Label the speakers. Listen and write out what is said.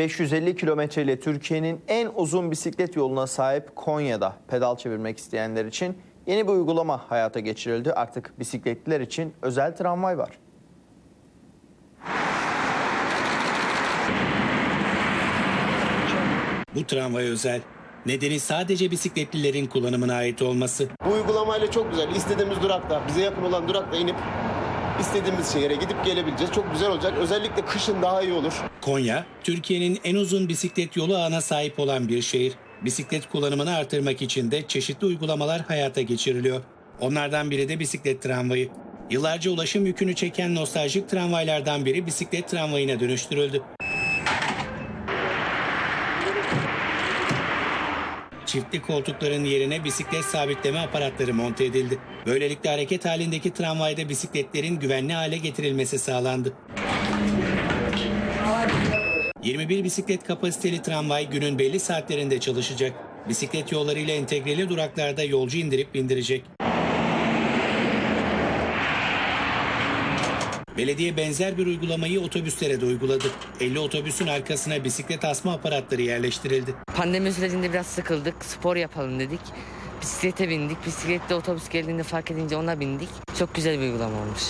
Speaker 1: 550 kilometre ile Türkiye'nin en uzun bisiklet yoluna sahip Konya'da pedal çevirmek isteyenler için yeni bir uygulama hayata geçirildi. Artık bisikletliler için özel tramvay var.
Speaker 2: Bu tramvay özel. Nedeni sadece bisikletlilerin kullanımına ait olması.
Speaker 3: Bu uygulamayla çok güzel. İstediğimiz durakta, bize yakın olan durakta inip istediğimiz şehre gidip gelebileceğiz. Çok güzel olacak. Özellikle kışın daha iyi olur.
Speaker 2: Konya, Türkiye'nin en uzun bisiklet yolu ağına sahip olan bir şehir. Bisiklet kullanımını artırmak için de çeşitli uygulamalar hayata geçiriliyor. Onlardan biri de bisiklet tramvayı. Yıllarca ulaşım yükünü çeken nostaljik tramvaylardan biri bisiklet tramvayına dönüştürüldü. Çiftli koltukların yerine bisiklet sabitleme aparatları monte edildi. Böylelikle hareket halindeki tramvayda bisikletlerin güvenli hale getirilmesi sağlandı. 21 bisiklet kapasiteli tramvay günün belli saatlerinde çalışacak. Bisiklet yollarıyla entegreli duraklarda yolcu indirip bindirecek. Belediye benzer bir uygulamayı otobüslere de uyguladı. 50 otobüsün arkasına bisiklet asma aparatları yerleştirildi.
Speaker 4: Pandemi sürecinde biraz sıkıldık. Spor yapalım dedik. Bisiklete bindik. Bisiklette otobüs geldiğinde fark edince ona bindik. Çok güzel bir uygulama olmuş.